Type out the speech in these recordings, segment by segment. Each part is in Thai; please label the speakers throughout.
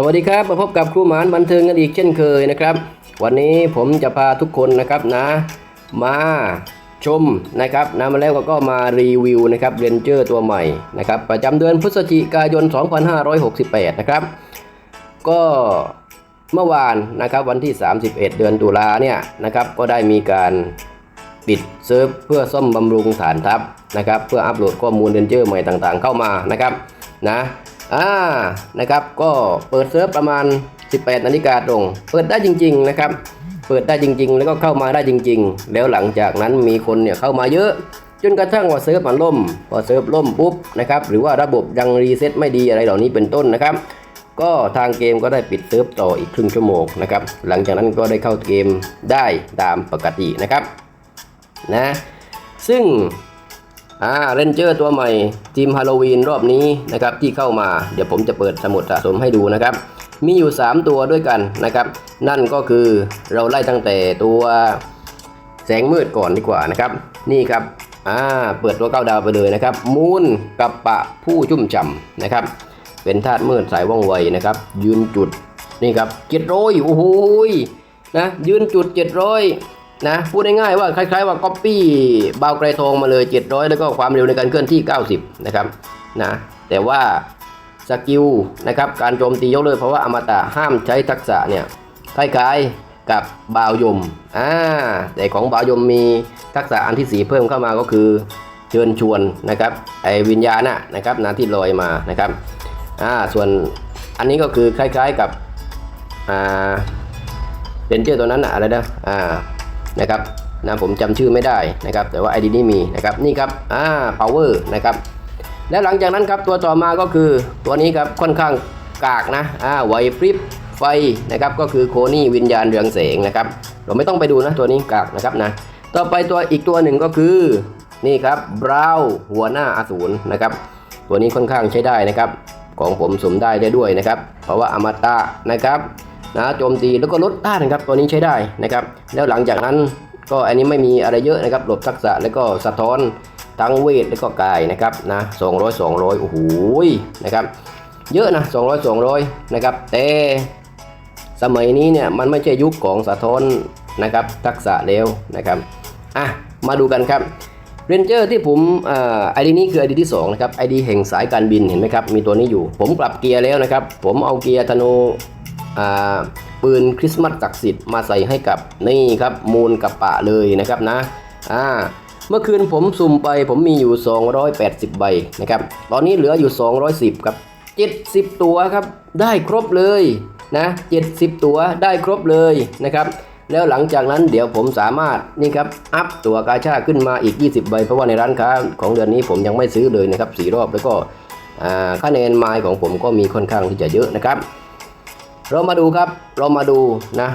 Speaker 1: สวัสดีครับมาพบกับครูหมานบันเทิงกันอีกเช่นเคยนะครับ วันนี้ผมจะพาทุกคนนะครับนะ มาชมนะครับนะมาแล้วก็มารีวิวนะครับเรนเจอร์ตัวใหม่นะครับประจำเดือนพฤศจิกายน 2568 นะครับ ก็เมื่อวานนะครับวันที่ 31 เดือนตุลาเนี่ยนะครับก็ได้มีการปิดเซิร์ฟเพื่อซ่อมบำรุงฐานทัพนะครับ เพื่ออัปโหลดข้อมูลเรนเจอร์ใหม่ต่างๆ เข้ามานะครับนะ อ่านะครับก็เปิดเซิร์ฟประมาณ 18นาฬิกาตรง เปิดได้จริง ๆ นะครับ เปิดได้จริง ๆ แล้วก็เข้ามาได้จริง ๆ แล้วหลังจากนั้นมีคนเนี่ยเข้ามาเยอะจนกระทั่งว่าเซิร์ฟมันล่มพอเซิร์ฟล่มปุ๊บนะครับหรือว่าระบบยังรีเซ็ตไม่ดีอะไรเหล่านี้เป็นต้นนะครับ ก็ทางเกมก็ได้ปิดเซิร์ฟต่ออีกครึ่งชั่วโมงนะครับหลังจากนั้นก็ได้เข้าเกมได้ตามปกตินะครับนะซึ่ง อ่าเรนเจอร์ตัวใหม่ทีมฮาโลวีนรอบนี้นะครับที่เข้ามาเดี๋ยวผมจะเปิดสมุดสะสมให้ดูนะครับ มีอยู่ 3 ตัวด้วยกันนะครับ นั่นก็คือเราไล่ตั้งแต่ตัวแสงมืดก่อนดีกว่านะครับ นี่ครับอ่าเปิดตัวเก้าดาวไปเลยนะครับ มูนกับปะผู้ชุ่มฉ่ำนะครับ เป็นธาตุมืดสายว่องไวนะครับ ยืนจุดนี่ครับเจ็ดร้อยโอ้โหยนะยืนจุดเจ็ดร้อย นะพูดง่ายๆว่าคล้าย ๆ ว่าก๊อปปี้บาวไกรทองมาเลย 700 แล้วก็ความเร็วในการเคลื่อนที่ 90 นะครับนะแต่ว่าสกิลนะครับการโจมตียกเลิกเพราะว่าอมตะห้ามใช้ทักษะเนี่ยคล้ายๆกับบาวยมอ่าแต่ของบาวยมมีทักษะอันที่สีเพิ่มเข้ามาก็คือเชิญชวนนะครับไอวิญญาณน่ะนะครับนะที่ลอยมานะครับอ่าส่วนอันนี้ก็คือคล้ายๆกับอ่าเรนเจอร์ตัวนั้นอะอะไรนะอ่า นะครับนะผมจำชื่อไม่ได้นะครับ แต่ว่า ID นี้มีนะครับนี่ครับอ่า power นะครับแล้วหลังจากนั้นครับตัวต่อมาก็คือตัวนี้ครับค่อนข้างกากนะอ่าไหวพริบไฟนะครับก็คือโคนี่วิญญาณเรืองแสงนะครับ เราไม่ต้องไปดูนะตัวนี้กากนะครับนะต่อไปตัวอีกตัวหนึ่งก็คือนี่ครับบราวหัวหน้าอสูรนะครับ ตัวนี้ค่อนข้างใช้ได้นะครับ ของผมสมได้ได้ด้วยนะครับ เพราะว่าอมตะนะครับ นะโจมตีแล้วก็ลดต้านนะครับตัวนี้ใช้ได้นะครับ แล้วหลังจากนั้นก็อันนี้ไม่มีอะไรเยอะนะครับหลบทักษะแล้วก็สะท้อนทั้งเวทแล้วก็กายนะครับนะ200 200โอ้โหนะครับ เยอะนะ200 200นะครับแต่สมัยนี้เนี่ยมันไม่ใช่ยุคของสะท้อนนะครับทักษะแล้วนะครับอะมาดูกันครับเรนเจอร์ที่ผมไอดีนี้คือไอดีที่2นะครับไอดีแห่งสายการบินเห็นไหมครับมีตัวนี้อยู่ ผมปรับเกียร์แล้วนะครับ ผมเอาเกียร์ธนู ปืนคริสต์มาสศักดิ์สิทธิ์มาใส่ให้กับนี่ครับมูลกับปะเลยนะครับนะอ่าเมื่อคืนผมสุ่มไปผมมีอยู่ 280 ใบนะครับ ตอนนี้เหลืออยู่ 210 ครับ 70 ตัวครับ ได้ครบเลยนะ 70 ตัวได้ครบเลยนะครับ แล้วหลังจากนั้นเดี๋ยวผมสามารถนี่ครับ อัพตัวกาชาขึ้นมาอีก 20 ใบ เพราะว่าในร้านค้าของเดือนนี้ผมยังไม่ซื้อเลยนะครับสีรอบแล้วก็คะแนนไมล์ของผมก็มีค่อนข้างที่จะเยอะนะครับ เรามาดูครับเรามาดูนะ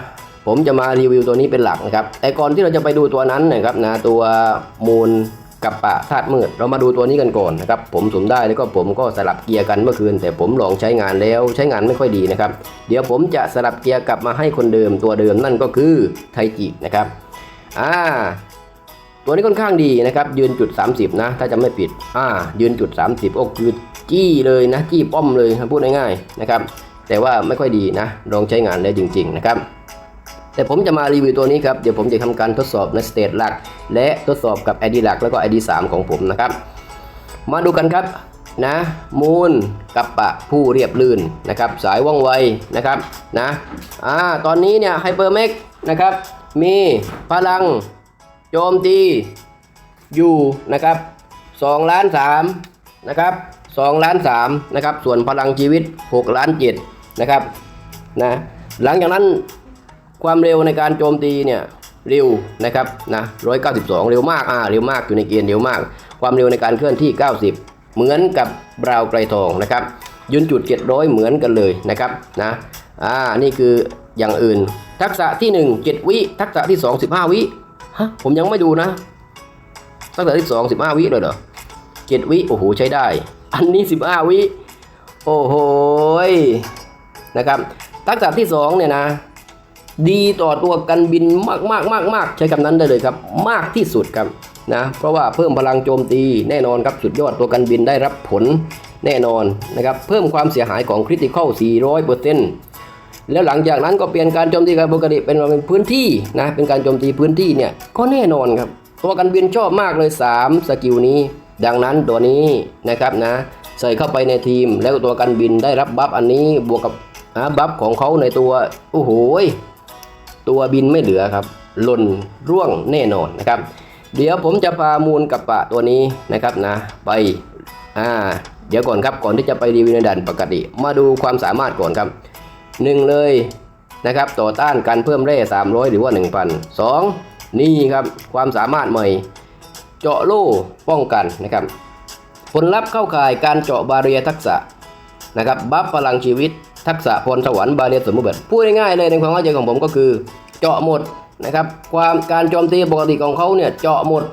Speaker 1: ผมจะมารีวิวตัวนี้เป็นหลักนะครับแต่ก่อนที่เราจะไปดูตัวนั้นนะครับนะตัวมูลกับปะธาตุมืด เรามาดูตัวนี้กันก่อนนะครับผมสุ่มได้แล้วก็ผมก็สลับเกียร์กันเมื่อคืน แต่ผมลองใช้งานแล้วใช้งานไม่ค่อยดีนะครับ เดี๋ยวผมจะสลับเกียร์กลับมาให้คนเดิมตัวเดิมนั่นก็คือไทจินะครับอ่าตัวนี้ค่อนข้างดีนะครับ ยืนจุด 30 นะ ถ้าจะไม่ผิดอ่ายืนจุด 30ก็คือจี้เลยนะ จี้ป้อมเลยพูดง่ายๆนะครับ แต่ว่าไม่ค่อยดีนะลองใช้งานได้จริง ๆ นะครับ แต่ผมจะมารีวิวตัวนี้ครับ เดี๋ยวผมจะทำการทดสอบในสเตจหลัก และทดสอบกับ ID หลักแล้วก็ ID 3 ของผมนะครับ มาดูกันครับนะมูลกับปะผู้เรียบลื่นนะครับ สายว่องไวนะครับนะอ่าตอนนี้เนี่ยไฮเปอร์เมกนะครับ มีพลังโจมตีอยู่นะครับ2ล้าน3นะครับ2ล้าน3นะครับ ส่วนพลังชีวิต 6 ล้าน7 นะครับนะหลังจากนั้นความเร็วในการโจมตีเนี่ยเร็วนะครับนะ192 เร็วมากอ่าเร็วมากอยู่ในเกณฑ์เร็วมาก ความเร็วในการเคลื่อนที่ 90 เหมือนกับบราวไกรทองนะครับยืนจุด700 เหมือนกันเลยนะครับนะอ่านี่คืออย่างอื่น ทักษะที่ 1 7 วิทักษะที่ 2 15 วิฮะผมยังไม่ดูนะ ทักษะที่ 2 15 วิเลยเหรอ7วิโอ้โหใช้ได้ อันนี้ 15 วิโอ้โห นะครับ ทักษะที่2เนี่ยนะดีต่อตัวกันบินมากมากมากมากใช้คำนั้นได้เลยครับ มากที่สุดครับนะเพราะว่าเพิ่มพลังโจมตีแน่นอนครับสุดยอดตัวกันบินได้รับผลแน่นอนนะครับเพิ่มความเสียหายของคริติคอล400%แล้วหลังจากนั้นก็เปลี่ยนการโจมตีการปกติเป็นเป็นพื้นที่นะเป็นการโจมตีพื้นที่เนี่ยก็แน่นอนครับ ตัวกันบินชอบมากเลย 3 สกิลนี้ ดังนั้นตัวนี้นะครับนะใส่เข้าไปในทีมแล้วตัวกันบินได้รับบัฟอันนี้บวกกับ อ่าบัฟของเขาในตัว โอ้โหยตัวบินไม่เหลือครับหล่นร่วงแน่นอนนะครับ เดี๋ยวผมจะพามูลกับปะตัวนี้นะครับนะ ไปอ่าเดี๋ยวก่อนครับก่อนที่จะไปรีวิวในด่านปกติ มาดูความสามารถก่อนครับหนึ่งเลยนะครับต่อต้านการเพิ่มแร่300 หรือว่า 1,000 2 นี่ครับความสามารถใหม่ เจาะโล่ป้องกันนะครับ ผลลัพธ์เข้าข่ายการเจาะบาเรียทักษะนะครับบัฟพลังชีวิต ทักษะพรสวรรค์บาเรียสมบูรณ์แบบพูดง่ายๆเลยในความเข้าใจของผมก็คือ เจาะหมดนะครับ ความการโจมตีปกติของเขาเนี่ยเจาะหมด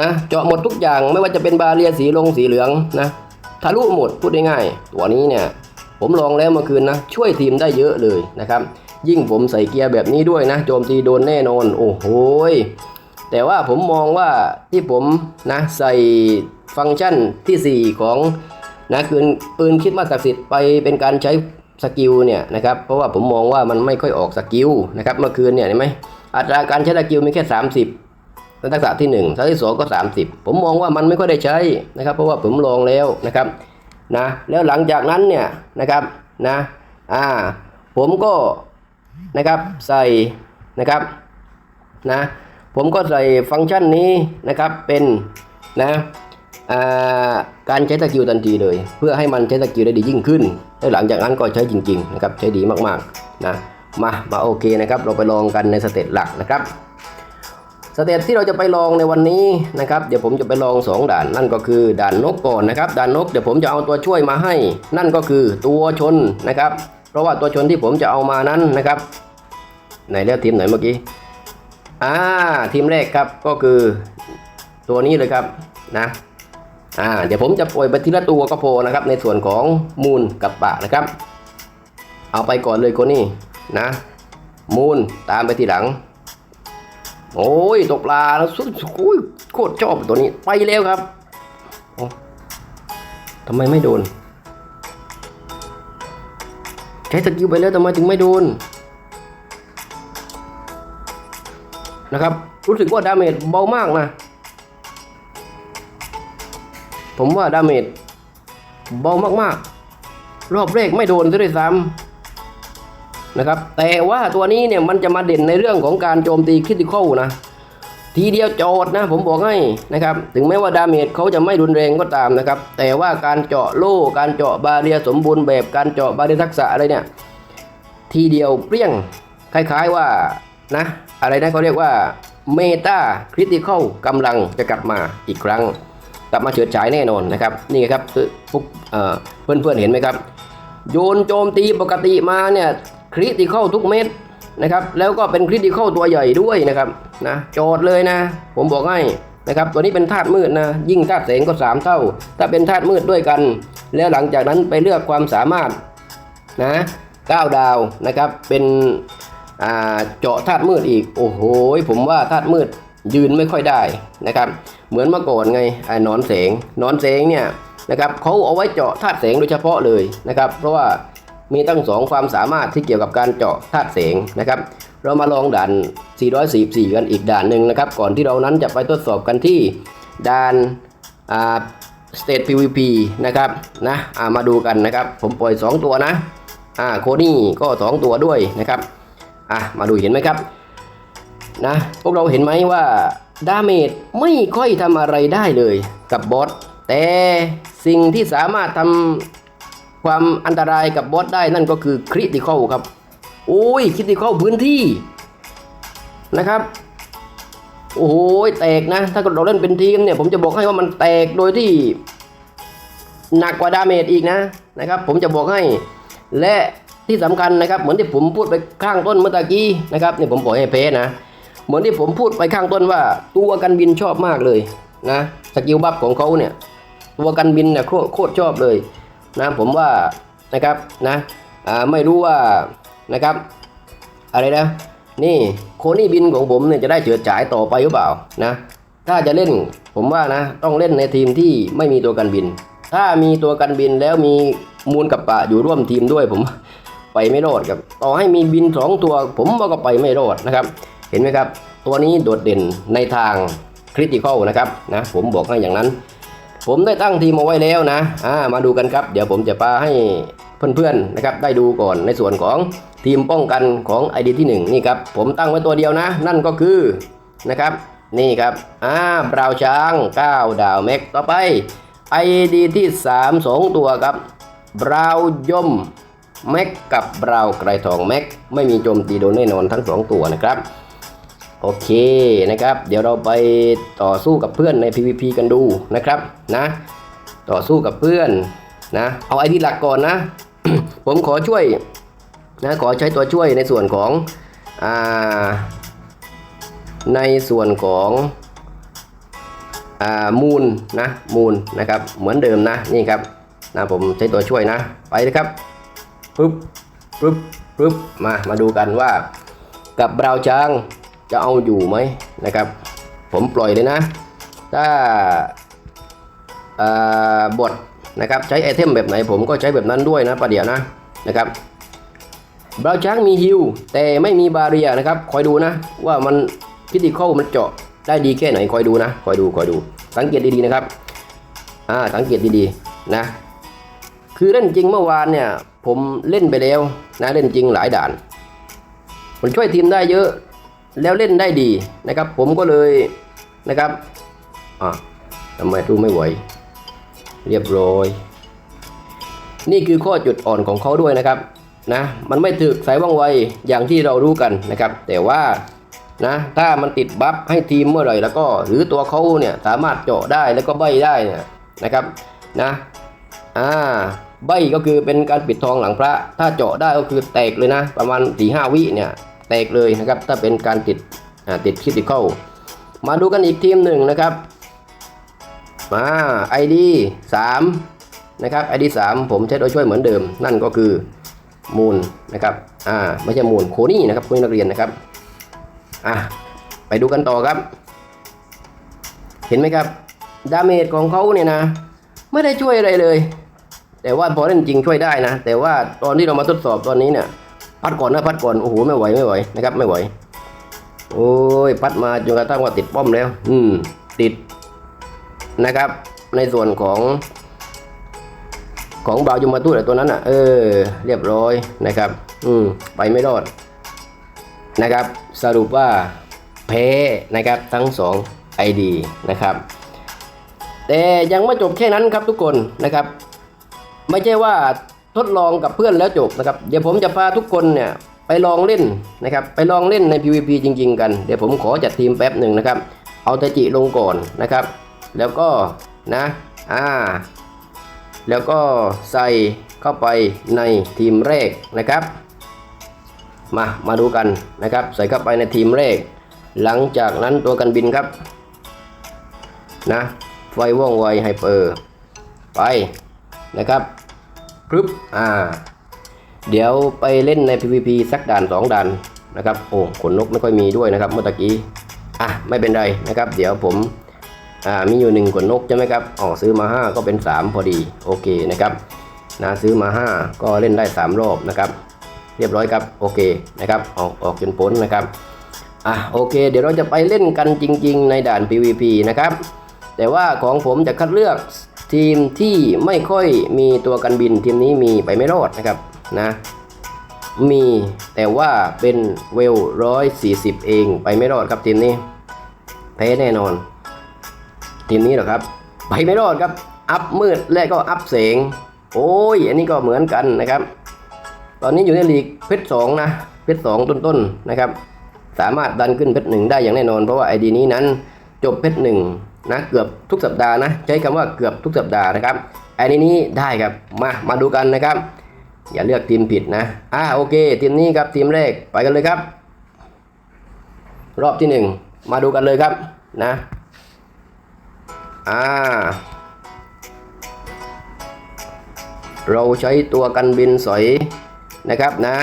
Speaker 1: นะเจาะหมดทุกอย่างไม่ว่าจะเป็นบาเรียสีลงสีเหลืองนะทะลุหมดพูดง่ายๆตัวนี้เนี่ยผมลองแล้วเมื่อคืนนะช่วยทีมได้เยอะเลยนะครับ ยิ่งผมใส่เกียร์แบบนี้ด้วยนะ โจมตีโดนแน่นอนโอ้โหแต่ว่าผมมองว่าที่ผมนะใส่ฟังก์ชันทีสี่4 ของ นะคืนปืนคิดว่าศักดิ์สิทธิ์ไปเป็นการใช้สกิลเนี่ยนะครับเพราะว่าผมมองว่ามันไม่ค่อยออกสกิลนะครับเมื่อคืนเนี่ยเห็นไหมอัตราการใช้สกิลมีแค่ 30แล้วทักษะที่1ทักษะที่2ก็ 30 ผมมองว่ามันไม่ค่อยได้ใช้นะครับ เพราะว่าผมลองแล้วนะครับนะแล้วหลังจากนั้นเนี่ยนะครับนะอ่าผมก็นะครับใส่นะครับนะผมก็ใส่ฟังก์ชันนี้นะครับเป็นนะ การใช้สกิลทันทีเลย เพื่อให้มันใช้สกิลได้ดียิ่งขึ้นแล้วหลังจากนั้นก็ใช้จริงๆนะครับใช้ดีมากๆนะมามาโอเคนะครับเราไปลองกันในสเตจหลักนะครับสเตจที่เราจะไปลองในวันนี้นะครับเดี๋ยวผมจะไปลอง 2 ด่านนั่นก็คือด่านนกก่อนนะครับด่านนกเดี๋ยวผมจะเอาตัวช่วยมาให้ นั่นก็คือตัวชนนะครับ เพราะว่าตัวชนที่ผมจะเอามานั้นนะครับไหนเรียกทีมไหนเมื่อกี้อ่าทีมแรกครับก็คือตัวนี้เลยครับนะ อ่าเดี๋ยวผมจะปล่อยไปทีละตัวก็พอนะครับ ในส่วนของมูลกับปะนะครับ เอาไปก่อนเลยคนนี้นะ มูลตามไปทีหลัง โอ้ยตกปลาแล้วสุดโอ้ยโคตรชอบตัวนี้ไปแล้วครับทำไมไม่โดน ใช้สกิลไปแล้วทำไมถึงไม่โดนนะครับ รู้สึกว่าดาเมจเบามากนะ ผมว่าดาเมจเบามากๆ รอบแรกไม่โดนซะด้วยซ้ำนะครับ แต่ว่าตัวนี้เนี่ยมันจะมาเด่นในเรื่องของการโจมตีคริติคอลนะ ทีเดียวโจดนะ ผมบอกให้นะครับ ถึงแม้ว่าดาเมจเขาจะไม่รุนแรงก็ตามนะครับ แต่ว่าการเจาะโล่ การเจาะบาเรียสมบูรณ์แบบ การเจาะบาเรียทักษะอะไรเนี่ย ทีเดียวเปรี้ยง คล้ายๆว่านะ อะไรนะเขาเรียกว่าเมตาคริติคอลกำลังจะกลับมาอีกครั้ง กลับมาเฉิดฉายแน่นอนนะครับนี่ไงครับพวกเอ่อเพื่อนๆเห็นไหมครับ โยนโจมตีปกติมาเนี่ยคริติเคอลทุกเม็ดนะครับแล้วก็เป็นคริติเคอลตัวใหญ่ด้วยนะครับนะโจทย์เลยนะ ผมบอกให้นะครับตัวนี้เป็นธาตุมืดนะยิ่งธาตุแสงก็สามเท่า ถ้าเป็นธาตุมืดด้วยกัน แล้วหลังจากนั้นไปเลือกความสามารถนะเก้าดาวนะครับเป็นเจาะธาตุมืดอีก โอ้โหผมว่าธาตุมืด ยืนไม่ค่อยได้นะครับ เหมือนเมื่อก่อนไงไอ้นอนแสงนอนแสงเนี่ยนะครับเขาเอาไว้เจาะธาตุแสงโดยเฉพาะเลยนะครับ เพราะว่ามีตั้งสองความสามารถที่เกี่ยวกับการเจาะธาตุแสงนะครับ เรามาลองด่าน 444 กันอีกด่านหนึ่งนะครับ ก่อนที่เรานั้นจะไปทดสอบกันที่ด่านอ่า State PVP นะครับนะอ่ามาดูกันนะครับ ผมปล่อย 2 ตัวนะอ่าโคนี่ก็ 2 ตัวด้วยนะครับอะมาดูเห็นไหมครับ นะ พวกเราเห็นไหมว่าดาเมจไม่ค่อยทำอะไรได้เลยกับบอสแต่สิ่งที่สามารถทำความอันตรายกับบอสได้นั่นก็คือคริติคอลครับโอ้ยคริติคอลพื้นที่นะครับโอ้โหแตกนะ ถ้าเราเล่นเป็นทีมเนี่ยผมจะบอกให้ว่ามันแตกโดยที่หนักกว่าดาเมจอีกนะนะครับ ผมจะบอกให้และที่สำคัญนะครับ เหมือนที่ผมพูดไปข้างต้นเมื่อตะกี้นะครับเนี่ยผมปล่อยให้เพนะ เหมือนที่ผมพูดไปข้างต้นว่า ตัวกันบินชอบมากเลยนะสกิลบัฟของเขาเนี่ยตัวกันบินเนี่ยโคตรชอบเลยนะผมว่านะครับนะไม่รู้ว่านะครับ อะไรนะ นี่โคนี่บินของผมเนี่ยจะได้เฉิดฉายต่อไปหรือเปล่านะถ้าจะเล่นผมว่านะต้องเล่นในทีมที่ไม่มีตัวกันบิน ถ้ามีตัวกันบินแล้วมีมูลกับปะอยู่ร่วมทีมด้วยผมไปไม่รอดครับต่อให้มีบินสองตัว ผมว่าก็ไปไม่รอดนะครับ เห็นไหมครับ ตัวนี้โดดเด่นในทางคริติคอลนะครับนะผมบอกให้อย่างนั้น ผมได้ตั้งทีมเอาไว้แล้วนะอ่ามาดูกันครับ เดี๋ยวผมจะพาให้เพื่อนๆนะครับได้ดูก่อนในส่วนของทีมป้องกันของไอดีที่ 1 นี่ครับ ผมตั้งไว้ตัวเดียวนะ นั่นก็คือนะครับนี่ครับอ่าบราวช้าง 9 ดาวแม็กต่อไปไอดีที่ 3 2 ตัวครับบราวยมแม็กกับบราวไกรทองแม็กไม่มีโจมตีโดนแน่นอนทั้ง 2 ตัวนะครับ โอเคนะครับ เดี๋ยวเราไปต่อสู้กับเพื่อนใน PVP กันดูนะครับนะ ต่อสู้กับเพื่อนนะเอาไอดีหลักก่อนนะ ผมขอช่วยนะขอใช้ตัวช่วยในส่วนของอ่าในส่วนของอ่ามูลนะมูลนะครับเหมือนเดิมนะนี่ครับนะผมใช้ตัวช่วยนะ ไปเลยครับปึ๊บปึ๊บปึ๊บมามาดูกันว่ากับบราวช้าง จะเอาอยู่ไหมนะครับ ผมปล่อยเลยนะ ถ้าบทนะครับใช้ไอเทมแบบไหนผมก็ใช้แบบนั้นด้วยนะประเดี๋ยวนะนะครับบราวช้างมีฮิวแต่ไม่มีบาเรียนะครับ คอยดูนะ ว่ามันพิธีเข้ามันเจาะได้ดีแค่ไหนคอยดูนะ คอยดูคอยดู สังเกตดีๆนะครับอ่าสังเกตดีๆนะคือเล่นจริงเมื่อวานเนี่ย ผมเล่นไปแล้วนะเล่นจริงหลายด่าน มันช่วยทีมได้เยอะ แล้วเล่นได้ดีนะครับ ผมก็เลยนะครับอะทำไมรู้ไม่ไหว เรียบร้อย นี่คือข้อจุดอ่อนของเขาด้วยนะครับนะมันไม่ถึกสายว่องไวอย่างที่เรารู้กันนะครับ แต่ว่านะถ้ามันติดบัฟให้ทีมเมื่อไหร่แล้วก็หรือตัวเขาเนี่ยสามารถเจาะได้แล้วก็ใบได้เนี่ยนะครับนะอ่าใบก็คือเป็นการปิดทองหลังพระ ถ้าเจาะได้ก็คือแตกเลยนะ ประมาณสี่ห้าวิเนี่ย ตกเลยนะครับ ถ้าเป็นการติดติดคิติเข้ามาดูกันอีกทีมหนึ่งนะครับมาไอดีสามนะครับไอดีสามผมใช้ตัวช่วยเหมือนเดิม นั่นก็คือมูลนะครับอ่าไม่ใช่มูลโคนี่นะครับโคนี่นักเรียนนะครับอะไปดูกันต่อครับ เห็นไหมครับดาเมจของเขาเนี่ยนะ ไม่ได้ช่วยอะไรเลย แต่ว่าพอเล่นจริงช่วยได้นะ แต่ว่าตอนที่เรามาทดสอบตอนนี้เนี่ย พัดก่อนนะพัดก่อนโอ้โหไม่ไหวไม่ไหวนะครับไม่ไหว โอ้ยพัดมาจนกระทั่งว่าติดป้อมแล้ว อืม ติดนะครับ ในส่วนของ ของบาวยูมาตุแต่ตัวนั้นอะ เออ เรียบร้อยนะครับ อืม ไปไม่รอดนะครับ สรุปว่าแพ้นะครับทั้งสองไอดีนะครับแต่ยังไม่จบแค่นั้นครับทุกคนนะครับ ไม่ใช่ว่า ทดลองกับเพื่อนแล้วจบนะครับ เดี๋ยวผมจะพาทุกคนเนี่ยไปลองเล่นนะครับไปลองเล่นใน PVP จริง ๆ กัน เดี๋ยวผมขอจัดทีมแป๊บหนึ่งนะครับ เอาตะจิลงก่อนนะครับ แล้วก็นะอ่าแล้วก็ใส่เข้าไปในทีมแรกนะครับ มามาดูกันนะครับ ใส่เข้าไปในทีมแรก หลังจากนั้นตัวกันบินครับนะไฟว่องไวไฮเปอร์ไปนะครับ ปึ๊บอ่า เดี๋ยวไปเล่นใน PVP สักด่านสองด่านนะครับ โอ้ขนนกไม่ค่อยมีด้วยนะครับ เมื่อตะกี้อะไม่เป็นไรนะครับ เดี๋ยวผมอ่ามีอยู่หนึ่งขนนกใช่ไหมครับอ๋อซื้อมา 5 ก็เป็น 3 พอดีโอเคนะครับนะซื้อมา 5 ก็เล่นได้ 3 รอบนะครับ เรียบร้อยครับโอเคนะครับออกออกจนพ้นนะครับอะโอเค เดี๋ยวเราจะไปเล่นกันจริง ๆ ในด่าน PVP นะครับแต่ว่าของผมจะคัดเลือก ทีมที่ไม่ค่อยมีตัวกันบินทีมนี้มีไปไม่รอดนะครับนะมีแต่ว่าเป็นเวลร้อยสี่สิบเองไปไม่รอดครับทีมนี้แพ้แน่นอน ทีมนี้หรอครับ ไปไม่รอดครับ อัพมืดและก็อัพเสียงโอ้ย อันนี้ก็เหมือนกันนะครับ ตอนนี้อยู่ในลีกเพชรสองนะเพชรสองต้นๆนะครับ สามารถดันขึ้นเพชรหนึ่งได้อย่างแน่นอน เพราะว่าไอดีนี้นั้นจบเพชรหนึ่ง นะเกือบทุกสัปดาห์นะใช้คำว่าเกือบทุกสัปดาห์นะครับไอดีนี้ได้ครับมามาดูกันนะครับ อย่าเลือกทีมผิดนะอ่าโอเคทีมนี้ครับทีมแรกไปกันเลยครับ รอบที่หนึ่งมาดูกันเลยครับนะอ่าเราใช้ตัวกันบินสอยนะครับนะ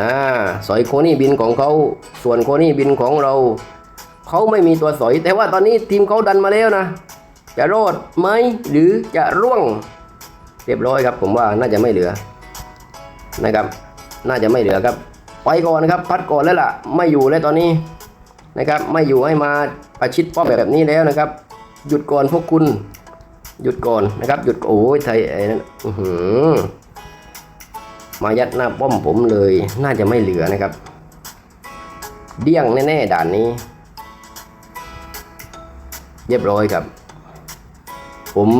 Speaker 1: อ่าสอยโคนี่บินของเขาส่วนโคนี่บินของเรา เขาไม่มีตัวสอย แต่ว่าตอนนี้ทีมเขาดันมาแล้วนะ จะรอดไหมหรือจะร่วง เรียบร้อยครับ ผมว่าน่าจะไม่เหลือนะครับ น่าจะไม่เหลือครับ ไปก่อนนะครับ พัดก่อนแล้วล่ะ ไม่อยู่แล้วตอนนี้นะครับ ไม่อยู่ให้มาประชิดป้อมแบบนี้แล้วนะครับ หยุดก่อนพวกคุณ หยุดก่อนนะครับ หยุดโอ้ยไทยไอ้นั่นมายัดหน้าป้อมผมเลย น่าจะไม่เหลือนะครับ เดี้ยงแน่ๆด่านนี้ เรียบร้อยครับ ผม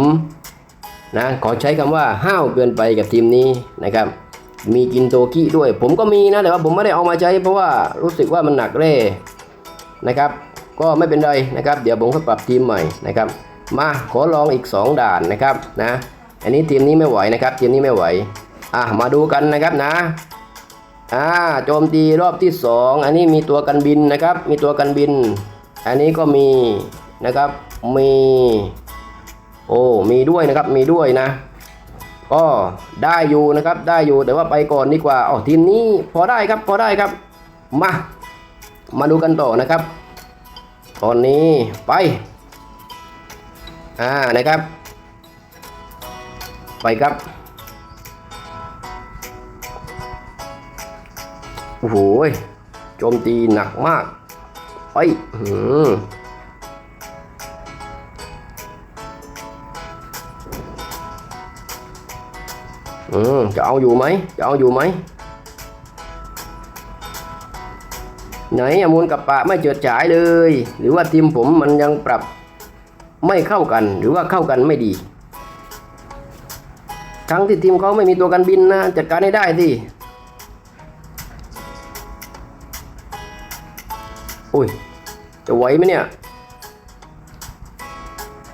Speaker 1: นะขอใช้คำว่าห้าวเกินไปกับทีมนี้นะครับ มีกินโตกี้ด้วย ผมก็มีนะแต่ว่าผมไม่ได้เอามาใช้ เพราะว่ารู้สึกว่ามันหนักแร่นะครับ ก็ไม่เป็นไรนะครับ เดี๋ยวผมก็ปรับทีมใหม่นะครับ มาขอลองอีก 2 ด่านนะครับนะอันนี้ทีมนี้ไม่ไหวนะครับ ทีมนี้ไม่ไหวอะมาดูกันนะครับนะอ่าโจมตีรอบที่ 2 อันนี้มีตัวกันบินนะครับ มีตัวกันบิน อันนี้ก็มี นะครับ มีโอ้มีด้วยนะครับมีด้วยนะ ก็ได้อยู่นะครับได้อยู่แต่ว่าไปก่อนดีกว่าอ๋อทีมนี้พอได้ครับพอได้ครับมามาดูกันต่อนะครับ ตอนนี้ไปอ่านะครับ ไปครับโอ้โหโจมตีหนักมากไปอืม อืมจะเอาอยู่ไหมจะเอาอยู่ไหมไหนอมูลกับปะไม่เจิดฉายเลย หรือว่าทีมผมมันยังปรับไม่เข้ากัน หรือว่าเข้ากันไม่ดี ทั้งที่ทีมเขาไม่มีตัวกันบินนะ จัดการให้ได้สิโอ้ย จะไหวไหมเนี่ย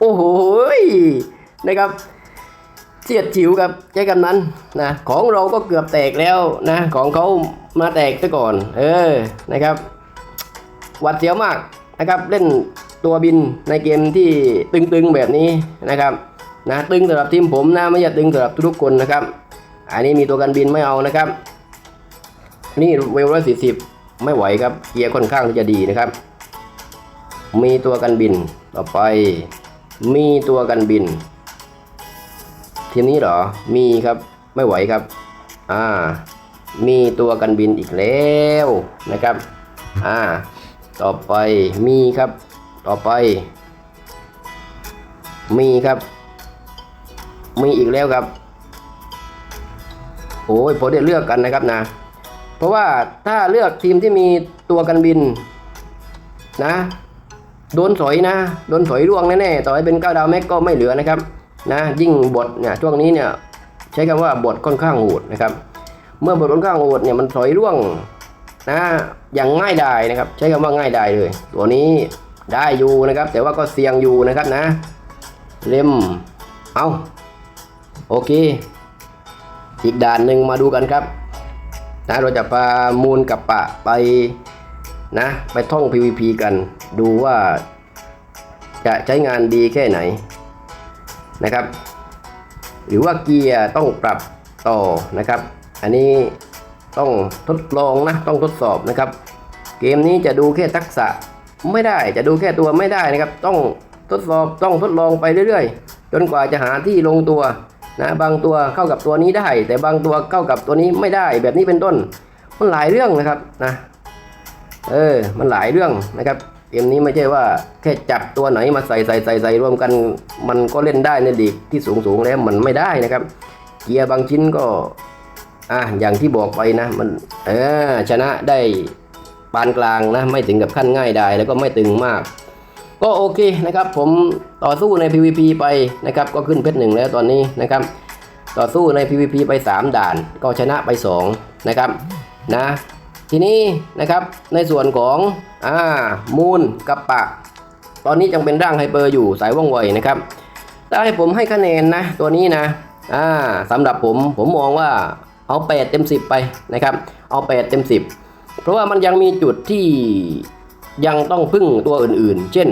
Speaker 1: โอ้โหนะครับ เสียดฉิวครับใช้คำนันนะของเราก็เกือบแตกแล้วนะของเขามาแตกซะก่อน เออนะครับหวัดเสียวมากนะครับเล่นตัวบินในเกมที่ตึงๆแบบนี้นะครับนะตึงสำหรับทีมผมนะไม่ใช่ตึงสำหรับทุกคนนะครับ อันนี้มีตัวกันบินไม่เอานะครับ นี่เวลร้อยสี่สิบไม่ไหวครับเกียร์ค่อนข้างที่จะดีนะครับ มีตัวกันบินต่อไป มีตัวกันบิน ทีมนี้เหรอ มีครับ ไม่ไหวครับ อ่า มีตัวกันบินอีกแล้วนะครับ อ่า ต่อไปมีครับ ต่อไป มีครับ มีอีกแล้วครับ โอ้ยผมได้เลือกกันนะครับนะ เพราะว่าถ้าเลือกทีมที่มีตัวกันบินนะ โดนสอยนะ โดนสอยร่วงแน่ๆ ต่อให้เป็นเก้าดาวแม็กก็ไม่เหลือนะครับ นะยิ่งบทเนี่ยช่วงนี้เนี่ยใช้คำว่าบทค่อนข้างโหดนะครับ เมื่อบทค่อนข้างโหดเนี่ยมันสอยร่วงนะอย่างง่ายดายนะครับ ใช้คำว่าง่ายดายเลย ตัวนี้ได้อยู่นะครับ แต่ว่าก็เสี่ยงอยู่นะครับนะ เล่มเอาโอเค อีกด่านหนึ่งมาดูกันครับนะเราจะพามูลกับปะไปนะ ไปท่อง PVP กัน ดูว่าจะใช้งานดีแค่ไหน นะครับ หรือว่าเกียร์ต้องปรับต่อนะครับ อันนี้ต้องทดลองนะต้องทดสอบนะครับ เกมนี้จะดูแค่ทักษะไม่ได้จะดูแค่ตัวไม่ได้นะครับ ต้องทดสอบต้องทดลองไปเรื่อยๆ จนกว่าจะหาที่ลงตัวนะบางตัวเข้ากับตัวนี้ได้ แต่บางตัวเข้ากับตัวนี้ไม่ได้แบบนี้เป็นต้น มันหลายเรื่องนะครับนะเออมันหลายเรื่องนะครับ เกมนี้ไม่ใช่ว่าแค่จับตัวไหนมาใส่ใส่ใส่ใส่รวมกัน มันก็เล่นได้ในดีกที่สูงสูงแล้วมันไม่ได้นะครับ เกียร์บางชิ้นก็อะอย่างที่บอกไปนะมันเออชนะได้ปานกลางนะไม่ถึงกับขั้นง่ายได้แล้วก็ไม่ตึงมาก ก็โอเคนะครับ ผมต่อสู้ใน PVP ไปนะครับ ก็ขึ้นเพชรหนึ่งแล้วตอนนี้นะครับ ต่อสู้ใน PVP ไป 3 ด่าน ก็ชนะไป 2 นะครับนะ ทีนี้นะครับในส่วนของอ่ามูลกับปะ ตอนนี้ยังเป็นร่างไฮเปอร์อยู่สายว่องไวนะครับถ้าให้ผมให้คะแนนนะตัวนี้นะอ่าสำหรับผมผมมองว่าเอา 8 เต็ม 10 ไปนะครับ เอา 8 เต็ม 10 เพราะว่ามันยังมีจุดที่ยังต้องพึ่งตัวอื่นๆ เช่น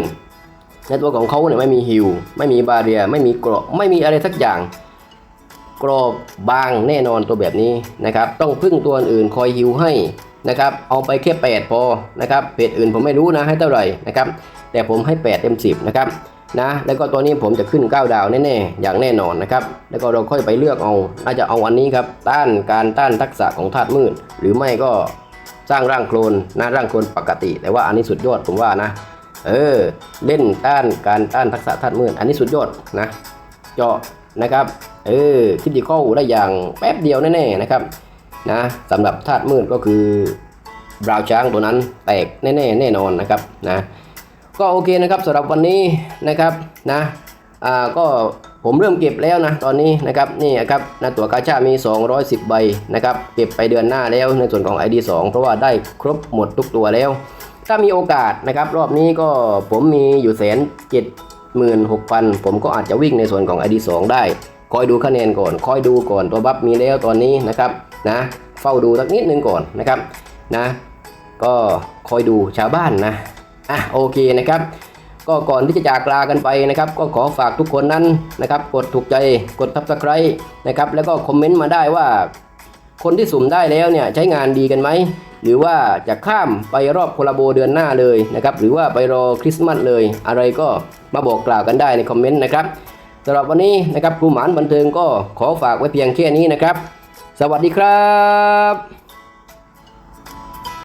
Speaker 1: ในตัวของเขาเนี่ยไม่มีฮิว ไม่มีบาเรีย ไม่มีเกราะ ไม่มีอะไรสักอย่าง กรอบบางแน่นอนตัวแบบนี้นะครับ ต้องพึ่งตัวอื่นคอยฮิวให้ นะครับเอาไปแค่8พอนะครับเพจอื่นผมไม่รู้นะให้เท่าไหร่นะครับแต่ผมให้ 8 เต็ม 10 นะครับนะแล้วก็ตัวนี้ผมจะขึ้น 9 ดาวแน่ๆอย่างแน่นอนนะครับแล้วก็เราค่อยไปเลือกเอาน่าจะเอาอันนี้ครับต้านการต้านทักษะของธาตุมืด หรือไม่ก็สร้างร่างโคลนนะร่างโคลนปกติ แต่ว่าอันนี้สุดยอดผมว่านะเออเล่นต้านการต้านทักษะธาตุมืดอันนี้สุดยอดนะเจาะนะครับเออคิดดีเข้าได้อย่างแป๊บเดียวแน่ๆนะครับ นะสำหรับธาตุมืดก็คือบราวช้างตัวนั้นแตกแน่ๆแน่นอนนะครับนะก็โอเคนะครับสำหรับวันนี้นะครับนะอ่าก็ผมเริ่มเก็บแล้วนะตอนนี้นะครับนี่ครับนะตัวกาชามี 210 ใบนะครับเก็บไปเดือนหน้าแล้วในส่วนของ ID 2 เพราะว่าได้ครบหมดทุกตัวแล้ว ถ้ามีโอกาสนะครับรอบนี้ก็ผมมีอยู่แสนเจ็ดหมื่นหกพันผมก็อาจจะวิ่งในส่วนของ ID 2 ได้ คอยดูคะแนนก่อน คอยดูก่อนตัวบัฟมีแล้วตอนนี้นะครับ นะเฝ้าดูสักนิดนึงก่อนนะครับนะก็คอยดูชาวบ้านนะอะโอเคนะครับก็ก่อนที่จะจากลากันไปนะครับ ก็ขอฝากทุกคนนั้นนะครับ กดถูกใจกดทับสไครต์นะครับ แล้วก็คอมเมนต์มาได้ว่า คนที่สุ่มได้แล้วเนี่ยใช้งานดีกันไหมหรือว่าจะข้ามไปรอบโคลาโบเดือนหน้าเลยนะครับ หรือว่าไปรอคริสต์มาสเลย อะไรก็มาบอกกล่าวกันได้ในคอมเมนต์นะครับสำหรับวันนี้นะครับครูหมานบันเทิงก็ขอฝากไว้เพียงแค่นี้นะครับ สวัสดีครับ